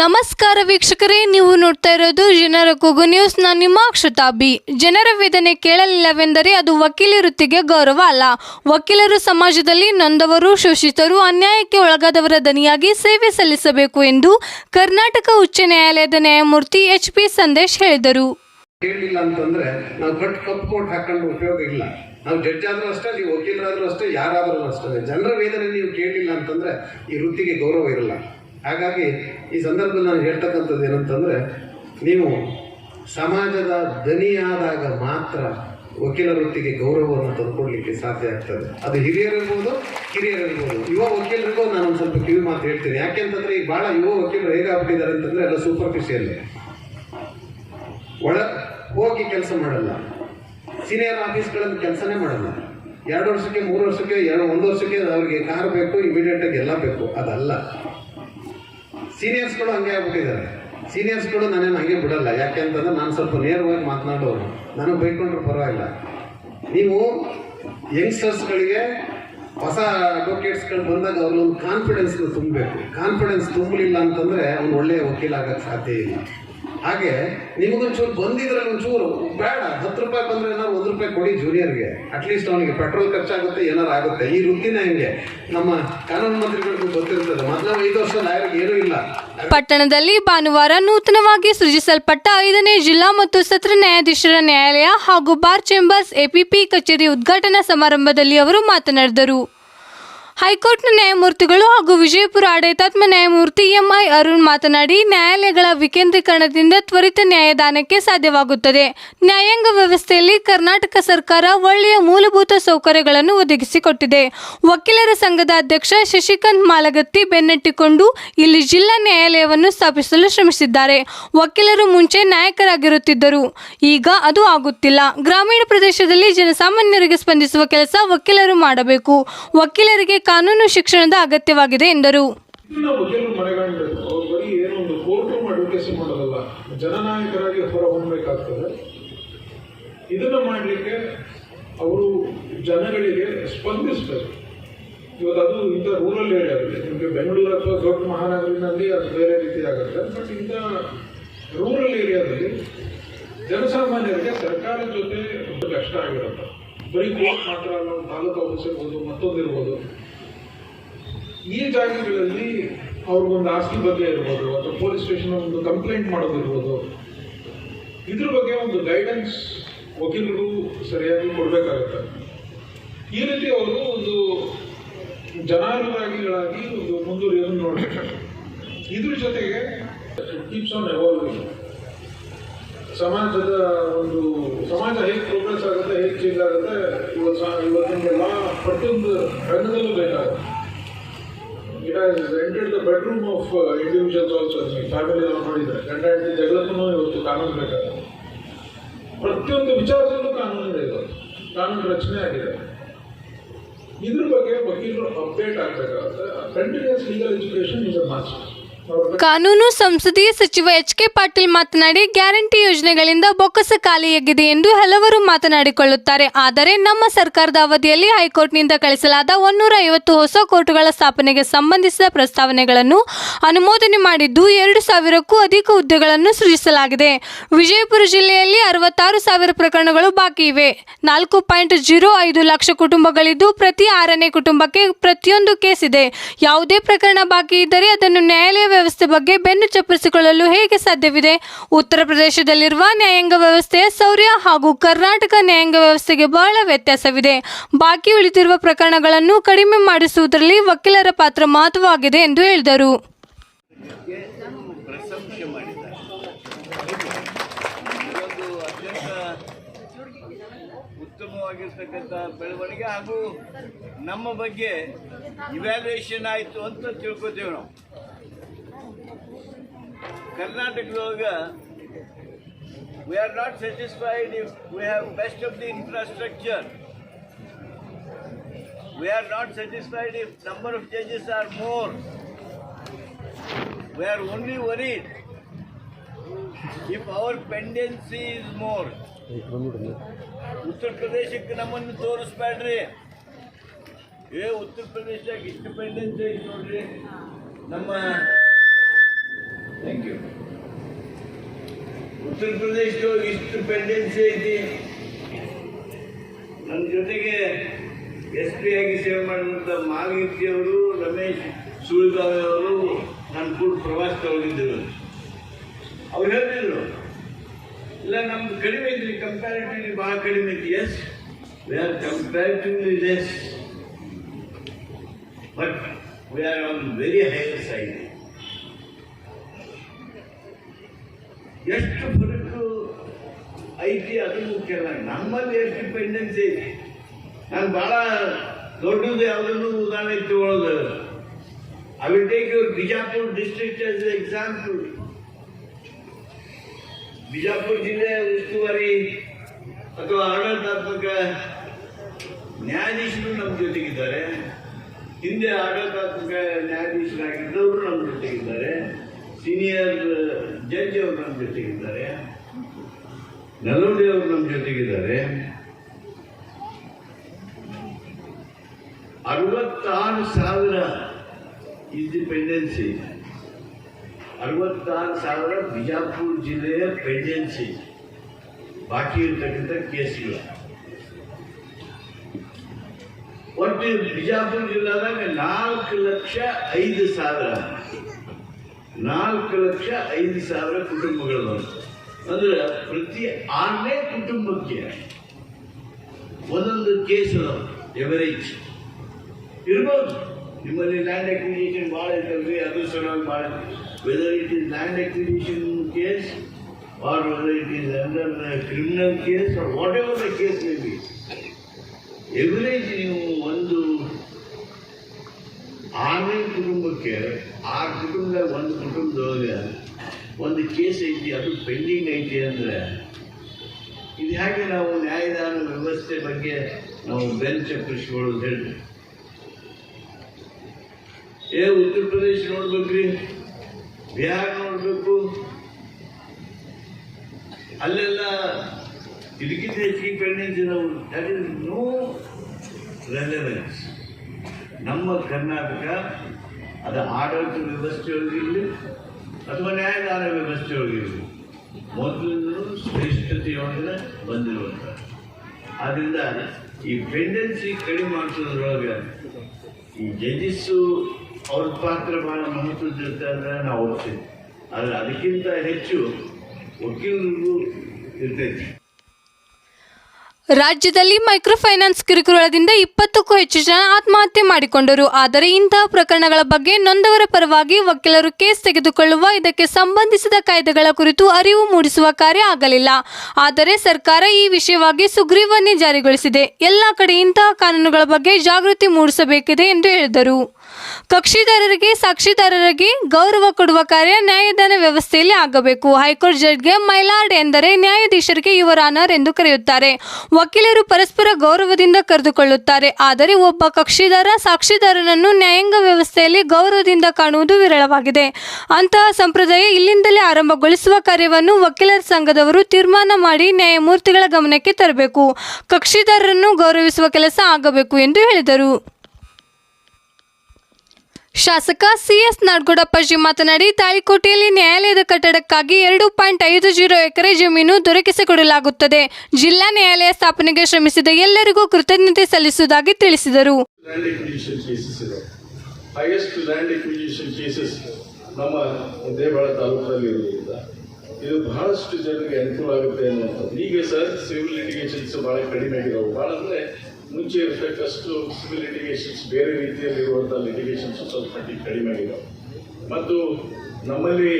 ನಮಸ್ಕಾರ ವೀಕ್ಷಕರೇ, ನೀವು ನೋಡ್ತಾ ಇರೋದು ಜನರ ಕೂಗು ನ್ಯೂಸ್. ನಾನು ನಿಮ್ಮ ಅಕ್ಷತಾ ಬಿ. ಜನರ ವೇದನೆ ಕೇಳಲಿಲ್ಲವೆಂದರೆ ಅದು ವಕೀಲಿ ವೃತ್ತಿಗೆ ಗೌರವ ಅಲ್ಲ. ವಕೀಲರು ಸಮಾಜದಲ್ಲಿ ನೊಂದವರು, ಶೋಷಿತರು, ಅನ್ಯಾಯಕ್ಕೆ ಒಳಗಾದವರ ದನಿಯಾಗಿ ಸೇವೆ ಸಲ್ಲಿಸಬೇಕು ಎಂದು ಕರ್ನಾಟಕ ಉಚ್ಚ ನ್ಯಾಯಾಲಯದ ನ್ಯಾಯಮೂರ್ತಿ ಎಚ್ ಪಿ ಸಂದೇಶ್ ಹೇಳಿದರು. ಕೇಳಲಿಲ್ಲ ಅಂತಂದ್ರೆ ನಾವು ಕಟ್ ಕಪ್ ಕೋಟ್ ಹಾಕೊಂಡು ಉಪಯೋಗ ಇಲ್ಲ. ನಾವು ಜಡ್ಜ್ ಆದ್ರೂ ಅಷ್ಟೇ ನೀವು ವಕೀಲರಾದ್ರೂ ಅಷ್ಟೇ, ಯಾರಾದ್ರೂ ಅಷ್ಟೇ. ಜನರ ವೇದನೆ ನೀವು ಕೇಳಲಿಲ್ಲ ಅಂತಂದ್ರೆ ಈ ವೃತ್ತಿಗೆ ಗೌರವ ಇರಲ್ಲ. ಹಾಗಾಗಿ ಈ ಸಂದರ್ಭದಲ್ಲಿ ನಾನು ಹೇಳ್ತಕ್ಕಂಥದ್ದು ಏನಂತಂದರೆ, ನೀವು ಸಮಾಜದ ದನಿಯಾದಾಗ ಮಾತ್ರ ವಕೀಲ ವೃತ್ತಿಗೆ ಗೌರವವನ್ನು ತಂದುಕೊಡ್ಲಿಕ್ಕೆ ಸಾಧ್ಯ ಆಗ್ತದೆ. ಅದು ಹಿರಿಯರಿರ್ಬೋದು, ಕಿರಿಯರಿರ್ಬೋದು. ಯುವ ವಕೀಲರಿಗೂ ನಾನು ಒಂದು ಸ್ವಲ್ಪ ಕಿವಿ ಮಾತು ಹೇಳ್ತೀನಿ. ಯಾಕೆಂತಂದ್ರೆ ಈಗ ಬಹಳ ಯುವ ವಕೀಲರು ಹೇಗಾಗ್ಬಿಟ್ಟಿದ್ದಾರೆ ಅಂತಂದ್ರೆ, ಎಲ್ಲ ಸೂಪರ್ಫಿಷಿಯಲ್ ಒಳ ಹೋಗಿ ಕೆಲಸ ಮಾಡಲ್ಲ. ಸೀನಿಯರ್ ಆಫೀಸ್ಗಳಲ್ಲಿ ಕೆಲಸನೇ ಮಾಡಲ್ಲ. ಎರಡು ವರ್ಷಕ್ಕೆ, ಮೂರು ವರ್ಷಕ್ಕೆ, ಎರಡು, ಒಂದು ವರ್ಷಕ್ಕೆ ಅವ್ರಿಗೆ ಕಾರ್ ಬೇಕು ಇಮಿಡಿಯೇಟ್ ಆಗಿ ಎಲ್ಲ ಬೇಕು. ಅದಲ್ಲ. ಸೀನಿಯರ್ಸ್ಗಳು ಹಂಗೆ ಆಗ್ಬಿಟ್ಟಿದ್ದಾರೆ. ಸೀನಿಯರ್ಸ್ಗಳು ನಾನೇನು ಹಂಗೆ ಬಿಡಲ್ಲ. ಯಾಕೆಂತಂದ್ರೆ ನಾನು ಸ್ವಲ್ಪ ನೇರವಾಗಿ ಮಾತನಾಡೋರು. ನನಗೆ ಬೈಕೊಂಡ್ರೆ ಪರವಾಗಿಲ್ಲ. ನೀವು ಯಂಗ್ಸ್ಟರ್ಸ್ಗಳಿಗೆ ಹೊಸ ಅಡ್ವೊಕೇಟ್ಸ್ಗಳು ಬಂದಾಗ ಅವ್ರಲ್ಲೊಂದು ಕಾನ್ಫಿಡೆನ್ಸ್ ತುಂಬಬೇಕು. ಕಾನ್ಫಿಡೆನ್ಸ್ ತುಂಬಲಿಲ್ಲ ಅಂತಂದರೆ ಅವ್ನು ಒಳ್ಳೆಯ ವಕೀಲ ಆಗಕ್ಕೆ ಸಾಧ್ಯ ಇಲ್ಲ. ಹಾಗೆ ನಿಮಗೊಂಚೂರು ಬಂದಿದ್ರೆ ಒಂಚೂರು ಬೇಡ, ಹತ್ತು ರೂಪಾಯಿ ಬಂದ್ರೆ ಏನಾದ್ರು ಒಂದು ರೂಪಾಯಿ ಕೊಡಿ ಜೂನಿಯರ್ಗೆ ಅಟ್ಲೀಸ್ಟ್ ಅವನಿಗೆ ಪೆಟ್ರೋಲ್ ಖರ್ಚಾಗುತ್ತೆ ಏನಾರು ಆಗುತ್ತೆ. ಈ ವೃತ್ತಿನೇ ಹೆಂಗೆ? ನಮ್ಮ ಕಾನೂನು ಮಂತ್ರಿಗಳಿಗೂ ಗೊತ್ತಿರ್ತದೆ. ಮೊದಲ ಐದು ವರ್ಷ ಲಾಯರ್ಗೆ ಏನೂ ಇಲ್ಲ. ಪಟ್ಟಣದಲ್ಲಿ ಭಾನುವಾರ ನೂತನವಾಗಿ ಸೃಜಿಸಲ್ಪಟ್ಟ ಐದನೇ ಜಿಲ್ಲಾ ಮತ್ತು ಸತ್ರ ನ್ಯಾಯಾಧೀಶರ ನ್ಯಾಯಾಲಯ ಹಾಗೂ ಬಾರ್ ಚೇಂಬರ್ಸ್ ಎಪಿಪಿ ಕಚೇರಿ ಉದ್ಘಾಟನಾ ಸಮಾರಂಭದಲ್ಲಿ ಅವರು ಮಾತನಾಡಿದರು. ಹೈಕೋರ್ಟ್ನ ನ್ಯಾಯಮೂರ್ತಿಗಳು ಹಾಗೂ ವಿಜಯಪುರ ಆಡಳಿತಾತ್ಮ ನ್ಯಾಯಮೂರ್ತಿ ಎಂಐ ಅರುಣ್ ಮಾತನಾಡಿ, ನ್ಯಾಯಾಲಯಗಳ ವಿಕೇಂದ್ರೀಕರಣದಿಂದ ತ್ವರಿತ ನ್ಯಾಯದಾನಕ್ಕೆ ಸಾಧ್ಯವಾಗುತ್ತದೆ. ನ್ಯಾಯಾಂಗ ವ್ಯವಸ್ಥೆಯಲ್ಲಿ ಕರ್ನಾಟಕ ಸರ್ಕಾರ ಒಳ್ಳೆಯ ಮೂಲಭೂತ ಸೌಕರ್ಯಗಳನ್ನು ಒದಗಿಸಿಕೊಟ್ಟಿದೆ. ವಕೀಲರ ಸಂಘದ ಅಧ್ಯಕ್ಷ ಶಶಿಕಾಂತ್ ಮಾಲಗತ್ತಿ ಬೆನ್ನಟ್ಟಿಕೊಂಡು ಇಲ್ಲಿ ಜಿಲ್ಲಾ ನ್ಯಾಯಾಲಯವನ್ನು ಸ್ಥಾಪಿಸಲು ಶ್ರಮಿಸಿದ್ದಾರೆ. ವಕೀಲರು ಮುಂಚೆ ನಾಯಕರಾಗಿರುತ್ತಿದ್ದರು. ಈಗ ಅದು ಆಗುತ್ತಿಲ್ಲ. ಗ್ರಾಮೀಣ ಪ್ರದೇಶದಲ್ಲಿ ಜನಸಾಮಾನ್ಯರಿಗೆ ಸ್ಪಂದಿಸುವ ಕೆಲಸ ವಕೀಲರು ಮಾಡಬೇಕು. ವಕೀಲರಿಗೆ ಕಾನೂನು ಶಿಕ್ಷಣದ ಅಗತ್ಯವಾಗಿದೆ ಎಂದರು. ಜನನಾಯಕರಾಗಿ ಹೊರ ಇದನ್ನು ಮಾಡಲಿಕ್ಕೆ ಅವರು ಜನಗಳಿಗೆ ಸ್ಪಂದಿಸಬೇಕು. ಇವತ್ತು ಅದು ಇಂಥ ರೂರಲ್ ಏರಿಯಾದಲ್ಲಿ ನಿಮಗೆ ಬೆಂಗಳೂರು ಅಥವಾ ದೊಡ್ಡ ಮಹಾನಗರಿನಲ್ಲಿ ಅದು ಬೇರೆ ರೀತಿ ಆಗುತ್ತೆ. ಬಟ್ ಇಂಥ ರೂರಲ್ ಏರಿಯಾದಲ್ಲಿ ಜನಸಾಮಾನ್ಯರಿಗೆ ಸರ್ಕಾರದ ಜೊತೆ ಕಷ್ಟ ಆಗಿರುತ್ತೆ. ಬರೀ ಕೋರ್ಟ್ ಮಾತ್ರ ಅಲ್ಲ ತಾಲೂಕು ಆಫೀಸ್ ಇರ್ಬೋದು, ಮತ್ತೊಂದು ಇರ್ಬೋದು. ಈ ಜಾಗಗಳಲ್ಲಿ ಅವ್ರಿಗೊಂದು ಆಸ್ತಿ ಬಗ್ಗೆ ಇರ್ಬೋದು, ಅಥವಾ ಪೊಲೀಸ್ ಸ್ಟೇಷನ್ ಒಂದು ಕಂಪ್ಲೇಂಟ್ ಮಾಡೋದಿರ್ಬೋದು ಇದ್ರ ಬಗ್ಗೆ ಒಂದು ಗೈಡೆನ್ಸ್ ವಕೀಲರು ಸರಿಯಾಗಿ ಕೊಡಬೇಕಾಗತ್ತೆ. ಈ ರೀತಿ ಅವರು ಒಂದು ಜನಾನುರಾಗಿಗಳಾಗಿ ಒಂದು ಮುಂದುವರಿಯೋದನ್ನು ನೋಡಬೇಕು. ಇದ್ರ ಜೊತೆಗೆ ಕೀಪ್ಸ್ ಆನ್ ಎವಾಲ್ವಿಂಗ್ ಸಮಾಜದ ಒಂದು, ಸಮಾಜ ಹೇಗೆ ಪ್ರೋಗ್ರೆಸ್ ಆಗುತ್ತೆ, ಹೇಗೆ ಚೇಂಜ್ ಆಗುತ್ತೆ, ಇವತ್ತು ಇವತ್ತಿನ ಪ್ರತಿಯೊಂದು ರಂಗದಲ್ಲೂ ಬೇಕಾಗುತ್ತೆ. It has entered the bedroom of individuals also family ನಾವು ನೋಡಿದ್ರೆ ಗಂಡ ಹೆಂಡತಿ ಜಗಳಕ್ಕೂ ಇವತ್ತು ಕಾನೂನು ಬೇಕಾಗುತ್ತೆ. ಪ್ರತಿಯೊಂದು ವಿಚಾರದಲ್ಲೂ ಕಾನೂನು ಇದೆ ಕಾನೂನು ರಚನೆ ಆಗಿದೆ. ಇದ್ರ ಬಗ್ಗೆ ವಕೀಲರು update ಆಗಬೇಕಾಗುತ್ತೆ. Continuous legal education is a must ಅವ್ರ ಕಾನೂನು ಸಂಸದೀಯ ಸಚಿವ ಎಚ್ ಕೆ ಪಾಟೀಲ್ ಮಾತನಾಡಿ ಗ್ಯಾರಂಟಿ ಯೋಜನೆಗಳಿಂದ ಬೊಕ್ಕಸ ಖಾಲಿಯಾಗಿದೆ ಎಂದು ಹಲವರು ಮಾತನಾಡಿಕೊಳ್ಳುತ್ತಾರೆ. ಆದರೆ ನಮ್ಮ ಸರ್ಕಾರದ ಅವಧಿಯಲ್ಲಿ ಹೈಕೋರ್ಟ್ನಿಂದ ಕಳಿಸಲಾದ ಒನ್ನೂರ ಐವತ್ತು ಹೊಸ ಕೋರ್ಟುಗಳ ಸ್ಥಾಪನೆಗೆ ಸಂಬಂಧಿಸಿದ ಪ್ರಸ್ತಾವನೆಗಳನ್ನು ಅನುಮೋದನೆ ಮಾಡಿದ್ದು ಎರಡು ಸಾವಿರಕ್ಕೂ ಅಧಿಕ ಹುದ್ದೆಗಳನ್ನು ಸೃಜಿಸಲಾಗಿದೆ. ವಿಜಯಪುರ ಜಿಲ್ಲೆಯಲ್ಲಿ ಅರವತ್ತಾರು ಸಾವಿರ ಪ್ರಕರಣಗಳು ಬಾಕಿ ಇವೆ. ನಾಲ್ಕು ಪಾಯಿಂಟ್ ಜೀರೋ ಐದು ಲಕ್ಷ ಕುಟುಂಬಗಳಿದ್ದು ಪ್ರತಿ ಆರನೇ ಕುಟುಂಬಕ್ಕೆ ಪ್ರತಿಯೊಂದು ಕೇಸ್ ಇದೆ. ಯಾವುದೇ ಪ್ರಕರಣ ಬಾಕಿ ಇದ್ದರೆ ಅದನ್ನು ನ್ಯಾಯಾಲಯ ವ್ಯವಸ್ಥೆ ಬಗ್ಗೆ ಬೆನ್ನು ಚಪ್ಪರಿಸಿಕೊಳ್ಳಲು ಹೇಗೆ ಸಾಧ್ಯವಿದೆ? ಉತ್ತರ ಪ್ರದೇಶದಲ್ಲಿರುವ ನ್ಯಾಯಾಂಗ ವ್ಯವಸ್ಥೆಯ ಶೌರ್ಯ ಹಾಗೂ ಕರ್ನಾಟಕ ನ್ಯಾಯಾಂಗ ವ್ಯವಸ್ಥೆಗೆ ಬಹಳ ವ್ಯತ್ಯಾಸವಿದೆ. ಬಾಕಿ ಉಳಿದಿರುವ ಪ್ರಕರಣಗಳನ್ನು ಕಡಿಮೆ ಮಾಡಿಸುವುದರಲ್ಲಿ ವಕೀಲರ ಪಾತ್ರ ಮಹತ್ವವಾಗಿದೆ ಎಂದು ಹೇಳಿದರು. ಉತ್ತಮವಾಗಿರ್ತಕ್ಕಂಥ ಬೆಳವಣಿಗೆ ಹಾಗೂ ನಮ್ಮ ಬಗ್ಗೆ ಇವ್ಯಾಲ್ಯೂಯೇಷನ್ ಆಯಿತು ಅಂತ ತಿಳ್ಕೊತೀವಿ ನಾವು. ಕರ್ನಾಟಕದೊಳಗೆ we are not satisfied if we have best of the infrastructure we are not satisfied if number of judges are more we are only worried if our pendency is more ಉತ್ತರ ಪ್ರದೇಶಕ್ಕೆ ನಮ್ಮನ್ನು ತೋರಿಸ್ಬೇಡ್ರಿ ಏ ಉತ್ತರ ಪ್ರದೇಶದಾಗ ಇಷ್ಟು ಪೆಂಡೆನ್ಸಿ ಐತಿ ನೋಡ್ರಿ. ನಮ್ಮ ಥ್ಯಾಂಕ್ ಯು ಉತ್ತರ ಪ್ರದೇಶ ಇಷ್ಟು ಪೆಂಡೆನ್ಸಿ ಐತಿ. ನನ್ನ ಜೊತೆಗೆ ಎಸ್ ಪಿ ಆಗಿ ಸೇವೆ ಮಾಡಿದಂಥ ಅವರು, ರಮೇಶ್ ಸುಳ್ಗಾವಿ ಅವರು ನನ್ನ ಕೂಡ ಪ್ರವಾಸಕ್ಕೆ ಹೋಗಿದ್ದರು ಅವ್ರು ಹೇಳ್ತಿದ್ರು, ಇಲ್ಲ ನಮ್ದು ಕಡಿಮೆ ಇದ್ರಿ ಕಂಪ್ಯಾರಿಟಿವ್ಲಿ ಭಾಳ ಕಡಿಮೆ ಐತಿ. As we are comparatively less but we are on very higher side ಎಷ್ಟು ಬದುಕು ಐತಿ ಅದು ಮುಖ್ಯ ಅಲ್ಲ. ನಮ್ಮಲ್ಲಿ ಎಷ್ಟು ಡಿಪೆಂಡೆನ್ಸಿ ಐತಿ? ನಾನು ಭಾಳ ದೊಡ್ಡದು ಯಾವುದನ್ನು ಉದಾಹರಣೆ ತಗೊಳ್ಳೋದು I will take your Bijapur district as example Bijapur ಜಿಲ್ಲೆ ಉಸ್ತುವಾರಿ ಅಥವಾ ಆಡಳಿತಾತ್ಮಕ ನ್ಯಾಯಾಧೀಶರು ನಮ್ಮ ಜೊತೆಗಿದ್ದಾರೆ. ಹಿಂದೆ ಆಡಳಿತಾತ್ಮಕ ನ್ಯಾಯಾಧೀಶರಾಗಿದ್ದವರು ನಮ್ಮ ಜೊತೆಗಿದ್ದಾರೆ. ಸೀನಿಯರ್ ಜಡ್ಜ್ ಅವರು ನಮ್ಮ ಜೊತೆಗಿದ್ದಾರೆ. ನಲ್ಲೋಡಿ ಅವರು ನಮ್ಮ ಜೊತೆಗಿದ್ದಾರೆ. ಅರವತ್ತಾರು ಸಾವಿರ ಇಂಡಿಪೆಂಡೆನ್ಸಿ ಅರವತ್ತಾರು ಸಾವಿರ ಬಿಜಾಪುರ ಜಿಲ್ಲೆಯ ಪೆಂಡೆನ್ಸಿ ಬಾಕಿ ಇರ್ತಕ್ಕಂಥ ಕೇಸ್ಗಳು. ಒಟ್ಟು ಬಿಜಾಪುರ ಜಿಲ್ಲಾದಾಗ ನಾಲ್ಕು ಲಕ್ಷ ಐದು ಸಾವಿರ. ನಾಲ್ಕು ಲಕ್ಷ ಐದು ಸಾವಿರ ಕುಟುಂಬಗಳು ಅಂದ್ರೆ ಪ್ರತಿ ಆರನೇ ಕುಟುಂಬಕ್ಕೆ ಒಂದೊಂದು ಕೇಸ್ ಎವರೇಜ್ ಇರ್ಬೋದು. ನಿಮ್ಮಲ್ಲಿ ಲ್ಯಾಂಡ್ ಅಕ್ವಿಜಿಷನ್ ಭಾಳ ಇರ್ತಲ್ರಿ ಅದು ಸಲುವಾಗಿ ಭಾಳ whether it is land acquisition case or whether it is under criminal case or whatever the case may be average ನೀವು ಒಂದು ಆರನೇ ಕುಟುಂಬಕ್ಕೆ ಆ ಕುಟುಂಬದಾಗ ಒಂದು ಕುಟುಂಬದೊಳಗೆ ಒಂದು ಕೇಸ್ ಐತಿ, ಅದು ಪೆಂಡಿಂಗ್ ಐತಿ ಅಂದರೆ, ಇದು ಹೇಗೆ ನಾವು ನ್ಯಾಯದಾನ ವ್ಯವಸ್ಥೆ ಬಗ್ಗೆ ನಾವು ಬೆಂಚ್ ಕೃಷಿಗಳು ಹೇಳಿ ಏ, ಉತ್ತರ ಪ್ರದೇಶ ನೋಡ್ಬೇಕ್ರಿ, ಬಿಹಾರ್ ನೋಡಬೇಕು. ಅಲ್ಲೆಲ್ಲ ಇದಕ್ಕಿಂತ ಹೆಚ್ಚಿಗೆ ಪೆಂಡಿಂಗ್ ನಾವು ದಟ್ ಇಸ್ ನೋ ರೆಲೆವೆನ್ಸ್ ನಮ್ಮ ಕರ್ನಾಟಕ ಅದು ಆಡಳಿತ ವ್ಯವಸ್ಥೆಯೊಳಗಿರಲಿ ಅಥವಾ ನ್ಯಾಯದಾನ ವ್ಯವಸ್ಥೆಯೊಳಗಿರಲಿ ಮೊದಲಿಂದಲೂ ಶ್ರೇಷ್ಠತೆಯೊಳಗೆ ಬಂದಿರುವಂಥ ಆದ್ದರಿಂದ ಈ ಪೆಂಡೆನ್ಸಿ ಕಡಿಮೆ ಮಾಡಿಸೋದ್ರೊಳಗೆ ಈ ಜಡ್ಜಸ್ಸು ಅವ್ರ ಪಾತ್ರ ಭಾಳ ಮಹತ್ವದ ಅಂದ್ರೆ ನಾವು ಓದ್ತೀವಿ ಆದರೆ ಅದಕ್ಕಿಂತ ಹೆಚ್ಚು ವಕೀಲರಿಗೂ ಇರ್ತೈತಿ. ರಾಜ್ಯದಲ್ಲಿ ಮೈಕ್ರೋ ಫೈನಾನ್ಸ್ ಕಿರುಕುಳದಿಂದ ಇಪ್ಪತ್ತಕ್ಕೂ ಹೆಚ್ಚು ಜನ ಆತ್ಮಹತ್ಯೆ ಮಾಡಿಕೊಂಡರು. ಆದರೆ ಇಂತಹ ಪ್ರಕರಣಗಳ ಬಗ್ಗೆ ನೊಂದವರ ಪರವಾಗಿ ವಕೀಲರು ಕೇಸ್ ತೆಗೆದುಕೊಳ್ಳುವ, ಇದಕ್ಕೆ ಸಂಬಂಧಿಸಿದ ಕಾಯ್ದೆಗಳ ಕುರಿತು ಅರಿವು ಮೂಡಿಸುವ ಕಾರ್ಯ ಆಗಲಿಲ್ಲ. ಆದರೆ ಸರ್ಕಾರ ಈ ವಿಷಯವಾಗಿ ಸುಗ್ರೀವನ್ನೇ ಜಾರಿಗೊಳಿಸಿದೆ. ಎಲ್ಲ ಕಡೆ ಇಂತಹ ಕಾನೂನುಗಳ ಬಗ್ಗೆ ಜಾಗೃತಿ ಮೂಡಿಸಬೇಕಿದೆ ಎಂದು ಹೇಳಿದರು. ಕಕ್ಷಿದಾರರಿಗೆ, ಸಾಕ್ಷಿದಾರರಿಗೆ ಗೌರವ ಕೊಡುವ ಕಾರ್ಯ ನ್ಯಾಯದಾನ ವ್ಯವಸ್ಥೆಯಲ್ಲಿ ಆಗಬೇಕು. ಹೈಕೋರ್ಟ್ ಜಡ್ಜ್ಗೆ ಮೈಲಾರ್ಡ್ ಎಂದರೆ ನ್ಯಾಯಾಧೀಶರಿಗೆ ಆನರ್ ಎಂದು ಕರೆಯುತ್ತಾರೆ. ವಕೀಲರು ಪರಸ್ಪರ ಗೌರವದಿಂದ ಕರೆದುಕೊಳ್ಳುತ್ತಾರೆ. ಆದರೆ ಒಬ್ಬ ಕಕ್ಷಿದಾರ ಸಾಕ್ಷಿದಾರನನ್ನು ನ್ಯಾಯಾಂಗ ವ್ಯವಸ್ಥೆಯಲ್ಲಿ ಗೌರವದಿಂದ ಕಾಣುವುದು ವಿರಳವಾಗಿದೆ. ಅಂತಹ ಸಂಪ್ರದಾಯ ಇಲ್ಲಿಂದಲೇ ಆರಂಭಗೊಳಿಸುವ ಕಾರ್ಯವನ್ನು ವಕೀಲರ ಸಂಘದವರು ತೀರ್ಮಾನ ಮಾಡಿ ನ್ಯಾಯಮೂರ್ತಿಗಳ ಗಮನಕ್ಕೆ ತರಬೇಕು. ಕಕ್ಷಿದಾರರನ್ನು ಗೌರವಿಸುವ ಕೆಲಸ ಆಗಬೇಕು ಎಂದು ಹೇಳಿದರು. ಶಾಸಕ ಸಿಎಸ್ ನಾಡಗೌಡಪ್ಪಾಜಿ ಮಾತನಾಡಿ, ತಾಳಿಕೋಟೆಯಲ್ಲಿ ನ್ಯಾಯಾಲಯದ ಕಟ್ಟಡಕ್ಕಾಗಿ ಎರಡು ಪಾಯಿಂಟ್ ಐದು ಜೀರೋ ಎಕರೆ ಜಮೀನು ದೊರಕಿಸಿಕೊಡಲಾಗುತ್ತದೆ. ಜಿಲ್ಲಾ ನ್ಯಾಯಾಲಯ ಸ್ಥಾಪನೆಗೆ ಶ್ರಮಿಸಿದ ಎಲ್ಲರಿಗೂ ಕೃತಜ್ಞತೆ ಸಲ್ಲಿಸುವುದಾಗಿ ತಿಳಿಸಿದರು. ಇದು ಬಹಳಷ್ಟು ಜನರಿಗೆ ಅನುಕೂಲ ಆಗುತ್ತೆ ಅನ್ನುವಂಥದ್ದು. ಈಗ ಸರ್ ಸಿವಿಲ್ ಲಿಟಿಗೇಷನ್ಸ್ ಬಹಳ ಕಡಿಮೆ ಆಗಿರೋವು ಬಹಳ ಅಂದರೆ ಮುಂಚೆ ಇರತಕ್ಕಷ್ಟು ಸಿವಿಲ್ ಲಿಟಿಗೇಷನ್ಸ್ ಬೇರೆ ರೀತಿಯಲ್ಲಿರುವಂಥ ಲಿಟಿಗೇಷನ್ಸ್ ಸ್ವಲ್ಪ ಕಡಿಮೆ ಆಗಿದ್ದಾವೆ ಮತ್ತು ನಮ್ಮಲ್ಲಿ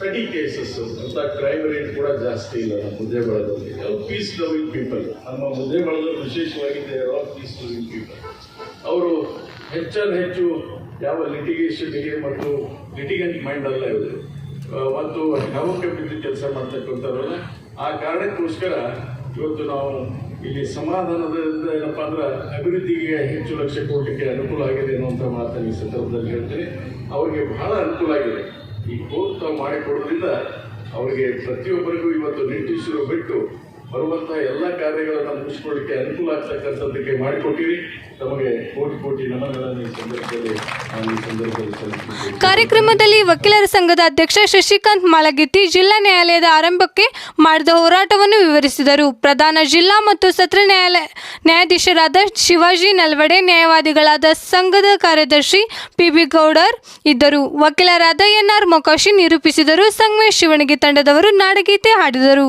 ಫೆಟಿ ಕೇಸಸ್ ಅಂತ ಕ್ರೈಮ್ ರೇಟ್ ಕೂಡ ಜಾಸ್ತಿ ಇಲ್ಲ ನಮ್ಮ ಯಾವ ಎಲ್ಲ ಪೀಸ್ ಲವಿಂಗ್ ಪೀಪಲ್ ನಮ್ಮ ವಿಶೇಷವಾಗಿದೆ ವಿಶೇಷವಾಗಿ ಪೀಸ್ ಲವಿಂಗ್ ಪೀಪಲ್ ಅವರು ಹೆಚ್ಚಾನ ಹೆಚ್ಚು ಯಾವ ಲಿಟಿಗೇಷನ್ಗೆ ಮತ್ತು ಲಿಟಿಗೆಂಟ್ ಮೈಂಡ್ ಅಲ್ಲ ಇವರು. ಮತ್ತು ನಾವು ಬಿದ್ದು ಕೆಲಸ ಮಾಡ್ತಕ್ಕಂಥವ್ರಲ್ಲ. ಆ ಕಾರಣಕ್ಕೋಸ್ಕರ ಇವತ್ತು ನಾವು ಇಲ್ಲಿ ಸಮಾಧಾನದಿಂದ ಏನಪ್ಪ ಅಂದ್ರೆ ಅಭಿವೃದ್ಧಿಗೆ ಹೆಚ್ಚು ಲಕ್ಷ್ಯ ಕೊಡಲಿಕ್ಕೆ ಅನುಕೂಲ ಆಗಿದೆ ಅನ್ನುವಂಥ ಮಾತನ್ನು ಈ ಸಂದರ್ಭದಲ್ಲಿ ಹೇಳ್ತೀನಿ. ಅವರಿಗೆ ಬಹಳ ಅನುಕೂಲ ಆಗಿದೆ. ಈ ಕೋರ್ಟ್ ತಾವು ಮಾಡಿಕೊಡೋದ್ರಿಂದ ಅವರಿಗೆ ಪ್ರತಿಯೊಬ್ಬರಿಗೂ ಇವತ್ತು ನಿಟ್ಟುಸಿರು ಬಿಟ್ಟು ಬರುವಂತಹ ಎಲ್ಲ ಕಾರ್ಯಗಳನ್ನು ಮುಗಿಸ್ಕೊಳ್ಳಿಕ್ಕೆ ಅನುಕೂಲ ಆಗ್ತಕ್ಕಂಥದ್ದಕ್ಕೆ ಮಾಡಿಕೊಟ್ಟಿರಿ. ತಮಗೆ ಕೋಟಿ ಕೋಟಿ ನಮನಗಳನ್ನು ಈ ಸಂದರ್ಭದಲ್ಲಿ ನಾನು ಈ ಸಂದರ್ಭದಲ್ಲಿ ಸಲ್ಲಿಸುತ್ತೇನೆ ಕಾರ್ಯಕ್ರಮದಲ್ಲಿ ವಕೀಲರ ಸಂಘದ ಅಧ್ಯಕ್ಷ ಶಶಿಕಾಂತ್ ಮಾಳಗಿತ್ತಿ ಜಿಲ್ಲಾ ನ್ಯಾಯಾಲಯದ ಆರಂಭಕ್ಕೆ ಮಾಡಿದ ಹೋರಾಟವನ್ನು ವಿವರಿಸಿದರು. ಪ್ರಧಾನ ಜಿಲ್ಲಾ ಮತ್ತು ಸತ್ರ ನ್ಯಾಯಾಲಯ ನ್ಯಾಯಾಧೀಶರಾದ ಶಿವಾಜಿ ನಲ್ವಡೆ, ನ್ಯಾಯವಾದಿಗಳಾದ ಸಂಘದ ಕಾರ್ಯದರ್ಶಿ ಪಿ ಬಿ ಗೌಡರ್ ಇದ್ದರು. ವಕೀಲರಾದ ಎನ್ಆರ್ ಮೊಕಾಶಿ ನಿರೂಪಿಸಿದರು. ಸಂಗಮೇಶ್ ಶಿವಣಗಿ ತಂಡದವರು ನಾಡಗೀತೆ ಹಾಡಿದರು.